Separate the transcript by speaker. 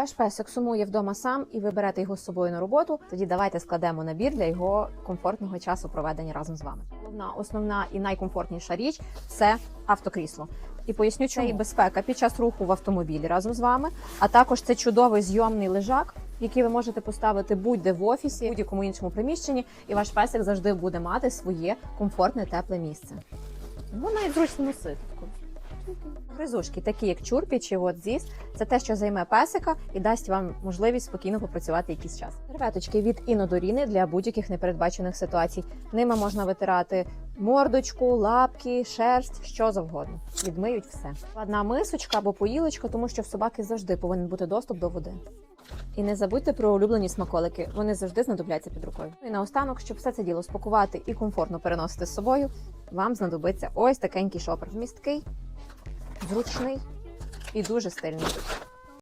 Speaker 1: Ваш песик сумує вдома сам і ви берете його з собою на роботу. Тоді давайте складемо набір для його комфортного часу проведення разом з вами. Головна, основна і найкомфортніша річ це автокрісло. І поясню, чому і безпека під час руху в автомобілі разом з вами. А також це чудовий зйомний лежак, який ви можете поставити будь-де в офісі, будь-якому іншому приміщенні, і ваш песик завжди буде мати своє комфортне тепле місце. Ну, навіть зручно носити. Гризушки, такі як чурпі чи от зіс, це те, що займе песика і дасть вам можливість спокійно попрацювати якийсь час. Серветочки від інодоріни для будь-яких непередбачених ситуацій. Ними можна витирати мордочку, лапки, шерсть, що завгодно. Відмиють все. Одна мисочка або поїлочка, тому що в собаки завжди повинен бути доступ до води. І не забудьте про улюблені смаколики. Вони завжди знадобляться під рукою. Ну І наостанок, щоб все це діло спакувати і комфортно переносити з собою, вам знадобиться ось такенький шопер. Вмісткий, зручний і дуже стильний.